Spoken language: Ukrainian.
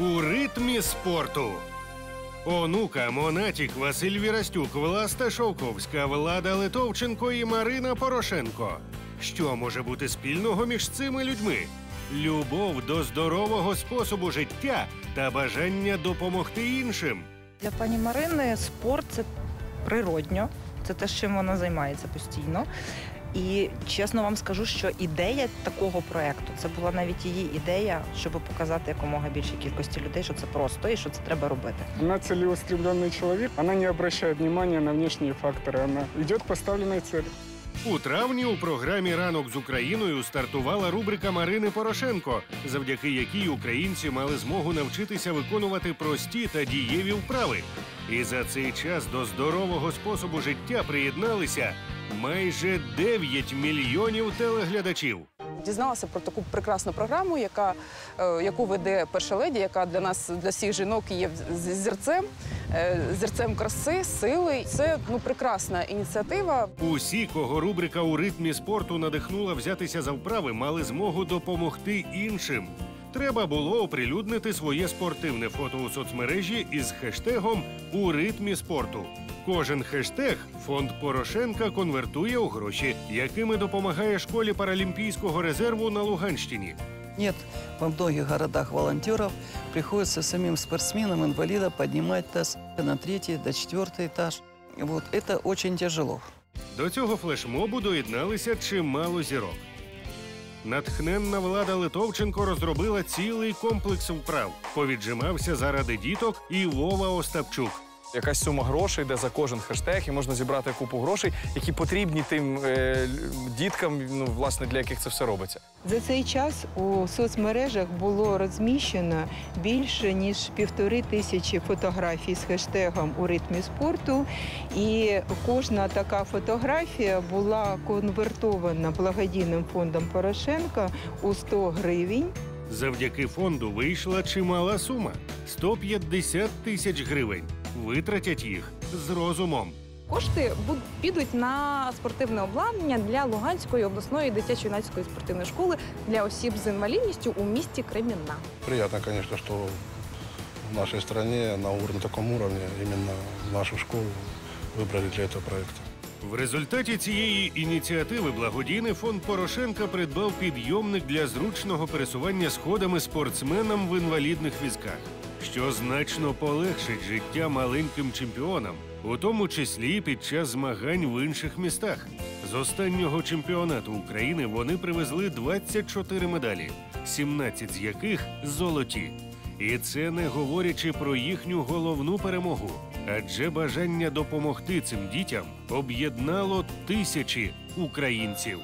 у ритмі спорту. Онука Монатік, Василь Вірастюк, Власта Шовковська, Влада Литовченко і Марина Порошенко. Що може бути спільного між цими людьми? Любов до здорового способу життя та бажання допомогти іншим. Для пані Марини спорт це природньо, це те, чим вона займається постійно. І чесно вам скажу, що ідея такого проекту це була навіть її ідея, щоб показати якомога більшій кількості людей, що це просто і що це треба робити. Она целеустремленный человек, она не обращает внимания на внешние факторы, она идет к поставленной цели. У травні у програмі Ранок з Україною стартувала рубрика Марини Порошенко, завдяки якій українці мали змогу навчитися виконувати прості та дієві вправи. І за цей час до здорового способу життя приєдналися майже 9 мільйонів телеглядачів. Дізналася про таку прекрасну програму, яка, е, яку веде перша леді, яка для нас, для всіх жінок є зірцем, е, зірцем краси, сили. Це ну прекрасна ініціатива. Усі, кого рубрика у ритмі спорту надихнула взятися за вправи, мали змогу допомогти іншим Треба було оприлюднити своє спортивне фото у соцмережі із хештегом у ритмі спорту. Кожен хештег фонд Порошенка конвертує у гроші, якими допомагає школі паралімпійського резерву на Луганщині. Нет во многих городах волонтеров. Приходится самим спортсменам, инвалидам поднимать таз на третий, до четвертый этаж. Вот это очень тяжело. До цього флешмобу доєдналися чимало зірок. Натхненна влада Литовченко розробила цілий комплекс вправ. Повіджимався заради діток і Вова Остапчук. Якась сума грошей йде за кожен хештег, і можна зібрати купу грошей, які потрібні тим е, діткам, ну власне для яких це все робиться. За цей час у соцмережах було розміщено більше ніж півтори тисячі фотографій з хештегом у ритмі спорту. І кожна така фотографія була конвертована благодійним фондом Порошенка у 100 гривень. Завдяки фонду вийшла чимала сума 150 тисяч гривень. Витратять їх з розумом. Кошти підуть на спортивне обладнання для Луганської обласної дитячо-юнацької спортивної школи для осіб з інвалідністю у місті Кремінна. Приятно, конечно, что в нашей стране на уровне таком уровне именно нашу школу выбрали для этого проекта. В результаті цієї ініціативи благодійний фонд Порошенка придбав підйомник для зручного пересування сходами спортсменам в інвалідних візках, що значно полегшить життя маленьким чемпіонам, у тому числі під час змагань в інших містах. З останнього чемпіонату України вони привезли 24 медалі, 17 з яких золоті. І це не говорячи про їхню головну перемогу. Адже бажання допомогти цим дітям об'єднало тисячі українців.